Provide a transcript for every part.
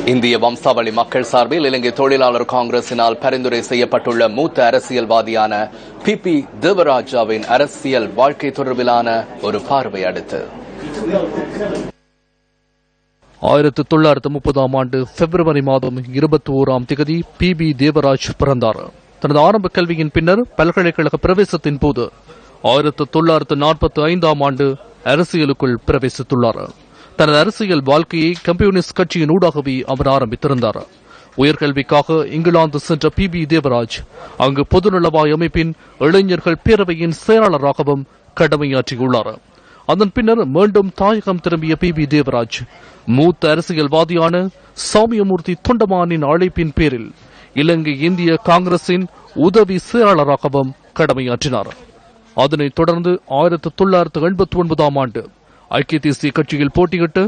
இந்திய வம்சாவளி மக்கள் சார்பில் இலங்கை தொழிலாளர் காங்கிரசினால் பரிந்துரை செய்யப்பட்டுள்ள மூத்த அரசியல்வாதியான பி பி தேவராஜாவின் அரசியல் வாழ்க்கை தொடர்பிலான ஒரு பார்வை அடுத்து. ஆயிரத்தி தொள்ளாயிரத்து முப்பதாம் ஆண்டு பிப்ரவரி மாதம் இருபத்தி ஓராம் திகதி பி பி தேவராஜ் பிறந்தார். தனது ஆரம்ப கல்வியின் பின்னர் பல்கலைக்கழக பிரவேசத்தின் போது ஆயிரத்து தொள்ளாயிரத்து நாற்பத்தி ஐந்தாம் ஆண்டு அரசியலுக்குள் பிரவேசித்துள்ளார். தனது அரசியல் வாழ்க்கையை கம்யூனிஸ்ட் கட்சியின் ஊடாகவே அவர் ஆரம்பித்திருந்தார். உயர்கல்விக்காக இங்கிலாந்து சென்ற பி பி தேவராஜ் அங்கு பொதுநலவாய் அமைப்பின் இளைஞர்கள் பேரவையின் செயலாளராகவும் கடமையாற்றியுள்ளார். அதன் பின்னர் மீண்டும் தாயகம் திரும்பிய பி பி தேவராஜ் மூத்த அரசியல்வாதியான சாமியமூர்த்தி தொண்டமானின் அழைப்பின் பேரில் இலங்கை இந்திய காங்கிரசின் உதவி செயலாளராகவும் கடமையாற்றினார். அதனைத் தொடர்ந்து ஆயிரத்தி தொள்ளாயிரத்து எண்பத்தி ஒன்பதாம் ஆண்டு ஐக்கிய தேசிய கட்சியில் போட்டியிட்டு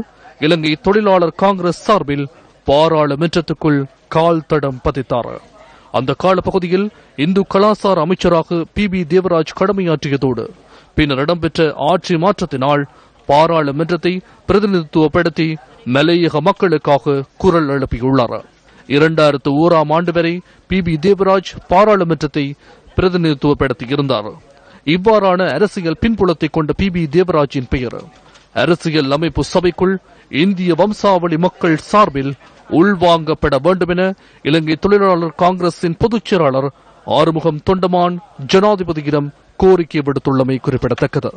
இலங்கை தொழிலாளர் காங்கிரஸ் சார்பில் பாராளுமன்றத்துக்குள் கால் தடம் பதித்தார். அந்த காலப்பகுதியில் இந்து கலாசார அமைச்சராக பி பி தேவராஜ் கடமையாற்றியதோடு பின்னர் இடம்பெற்ற ஆட்சி மாற்றத்தினால் பாராளுமன்றத்தை பிரதிநிதித்துவப்படுத்தி மலையக மக்களுக்காக குரல் எழுப்பியுள்ளார். இரண்டாயிரத்து ஓராம் ஆண்டு வரை பி பி தேவராஜ் பாராளுமன்றத்தை பிரதிநிதித்துவப்படுத்தி இருந்தார் இவ்வாறான அரசியல் பின்புலத்தை கொண்ட பி பி தேவராஜின் பெயர் அரசியல் அமைப்பு சபைக்குள் இந்திய வம்சாவளி மக்கள் சார்பில் உள்வாங்கப்பட வேண்டும் என இலங்கை தொழிலாளர் காங்கிரசின் பொதுச் செயலாளர் ஆறுமுகம் தொண்டமான் ஜனாதிபதியிடம் கோரிக்கை விடுத்துள்ளமை குறிப்பிடத்தக்கது.